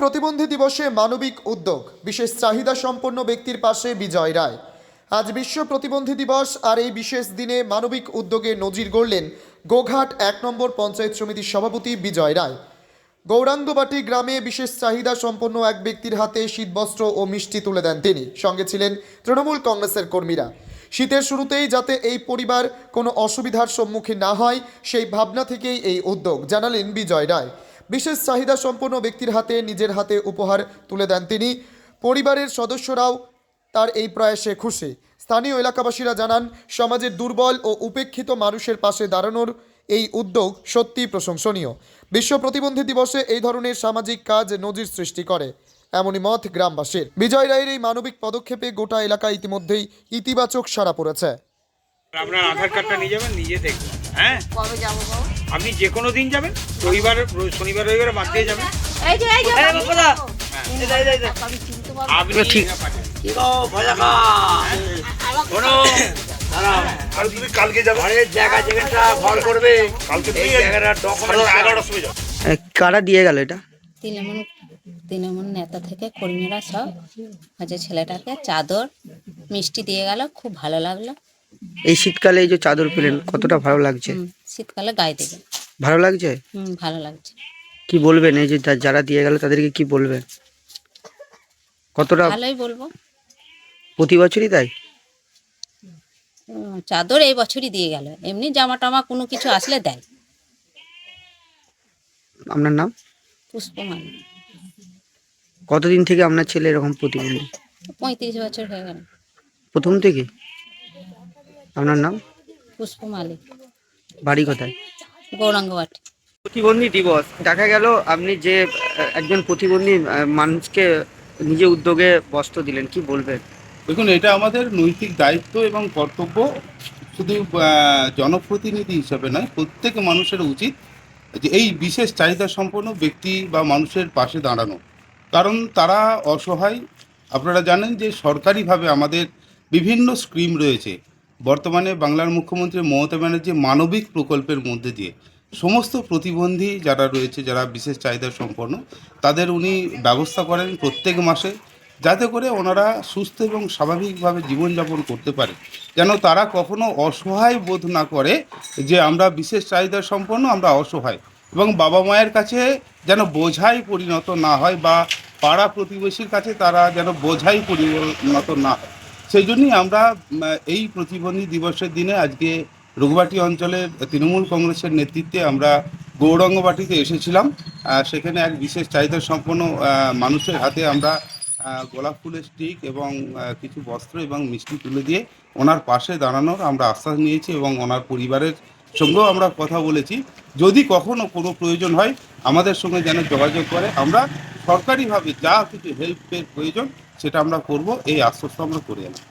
প্রতিবন্ধী দিবসে মানবিক উদ্যোগ, বিশেষ চাহিদা সম্পন্ন ব্যক্তির পাশে বিজয় রায়। আজ বিশ্ব প্রতিবন্ধী দিবস, আর এই বিশেষ দিনে মানবিক উদ্যোগে নজির গড়লেন গোঘাট এক নম্বর পঞ্চায়েত সমিতির সভাপতি বিজয় রায়। গৌরাঙ্গবাটি গ্রামে বিশেষ চাহিদা সম্পন্ন এক ব্যক্তির হাতে শীতবস্ত্র ও মিষ্টি তুলে দেন তিনি। সঙ্গে ছিলেন তৃণমূল কংগ্রেসের কর্মীরা। শীতের শুরুতেই যাতে এই পরিবার কোনো অসুবিধার সম্মুখীন না হয়, সেই ভাবনা থেকেই এই উদ্যোগ, জানালেন বিজয় রায়। বিশেষ চাহিদা সম্পন্ন ব্যক্তির হাতে, নিজের হাতে উপহার তুলে দেন তিনি। পরিবারের সদস্যরাও তার এই প্রয়াসে খুশি। স্থানীয় এলাকাবাসীরা জানান সমাজের দুর্বল ও উপেক্ষিত মানুষের পাশে দাঁড়ানোর এই উদ্যোগ সত্যি প্রশংসনীয়। বিশ্ব প্রতিবন্ধী দিবসে এই ধরনের সামাজিক কাজ নজির সৃষ্টি করে, এমনই মত গ্রামবাসীর। বিজয় রায়ের এই মানবিক পদক্ষেপে গোটা এলাকা ইতিমধ্যেই ইতিবাচক সাড়া পড়েছে। আপনার আধার কার্ডটা নিয়ে যাবেন, নিজে দেখবেন। হ্যাঁ? কবে যাব বাবু আপনি যে কোনো দিন যাবেন রবিবার শনিবার রবিবার বাদ দিয়ে যাবেন। এই যে এই যে এই বাবা, আমি চিনতে পারব। আপনি ঠিক। পাঠান। শোনো, দাঁড়াও। ঘরের জায়গা যেখানটা ঘর করবে এই জায়গাটা document এ, কারা দিয়ে গেল এটা? তৃণমূল তৃণমূল নেতা থেকে কর্মীরা সব হচ্ছে ছেলেটাকে চাদর মিষ্টি দিয়ে গেল খুব ভালো লাগল। এই শীতকালে এই যে চাদর পেলেন কতটা ভালো লাগছে? শীতকালে গায়ে দেবে। ভালো লাগছে? হুম ভালো লাগছে। কি বলবেন এই যে যা- যারা দিয়ে গেল তাদেরকে কি বলবেন? কতটা ভালোই বলব। প্রতি বছরই তাই? উম, চাদর এই বছরই দিয়ে গেল। এমনি জামা টামা কোনো কিছু আসলে দেয়। আপনার নাম? পুষ্পমান কতদিন থেকে আপনার ছেলে এরকম প্রতিবন্ধী? পঁয়ত্রিশ বছর হয়ে গেল। প্রথম থেকে? আপনার নাম? পুষ্পমালি বাড়ি কোথায়? গৌরাঙ্গবাটি। প্রতিবন্ধী দিবস। দেখা গেল আপনি যে একজন প্রতিবন্ধী মানুষকে নিজে উদ্যোগে বস্ত্র দিলেন কি বলবেন? দেখুন এটা আমাদের নৈতিক দায়িত্ব এবং কর্তব্য। শুধু জনপ্রতিনিধি হিসেবে নয় প্রত্যেক মানুষের উচিত যে এই বিশেষ চাহিদা সম্পন্ন ব্যক্তি বা মানুষের পাশে দাঁড়ানো। কারণ তারা অসহায়। আপনারা জানেন যে সরকারিভাবে আমাদের বিভিন্ন স্কিম রয়েছে। বর্তমানে বাংলার মুখ্যমন্ত্রী মমতা ব্যানার্জি মানবিক প্রকল্পের মধ্যে দিয়ে সমস্ত প্রতিবন্ধী যারা রয়েছে, যারা বিশেষ চাহিদা সম্পন্ন, তাদের উনি ব্যবস্থা করেন প্রত্যেক মাসে, যাতে করে ওনারা সুস্থ এবং স্বাভাবিকভাবে জীবনযাপন করতে পারে। যেন তারা কখনো অসহায় বোধ না করে যে আমরা বিশেষ চাহিদা সম্পন্ন, আমরা অসহায়। এবং বাবা মায়ের কাছে যেন বোঝাই পরিণত না হয় বা পাড়া প্রতিবেশীর কাছে তারা যেন বোঝাই পরিণত না হয়। সেই জন্যই আমরা এই প্রতিবন্ধী দিবসের দিনে আজকে রঘুবাটি অঞ্চলের তৃণমূল কংগ্রেসের নেতৃত্বে আমরা গৌরঙ্গবাটিতে এসেছিলাম। সেখানে এক বিশেষ চাহিদা সম্পন্ন মানুষের হাতে আমরা গোলাপ ফুলের স্টিক এবং কিছু বস্ত্র এবং মিষ্টি তুলে দিয়ে ওনার পাশে দাঁড়ানোর আমরা আশ্বাস নিয়েছি এবং ওনার পরিবারের সঙ্গেও আমরা কথা বলেছি। যদি কখনো কোনো প্রয়োজন হয়, আমাদের সঙ্গে যেন যোগাযোগ করে, আমরা সরকারিভাবে যা কিছু হেল্পের প্রয়োজন সেটা আমরা করব এই আশ্বস্ত আমরা করে এলাম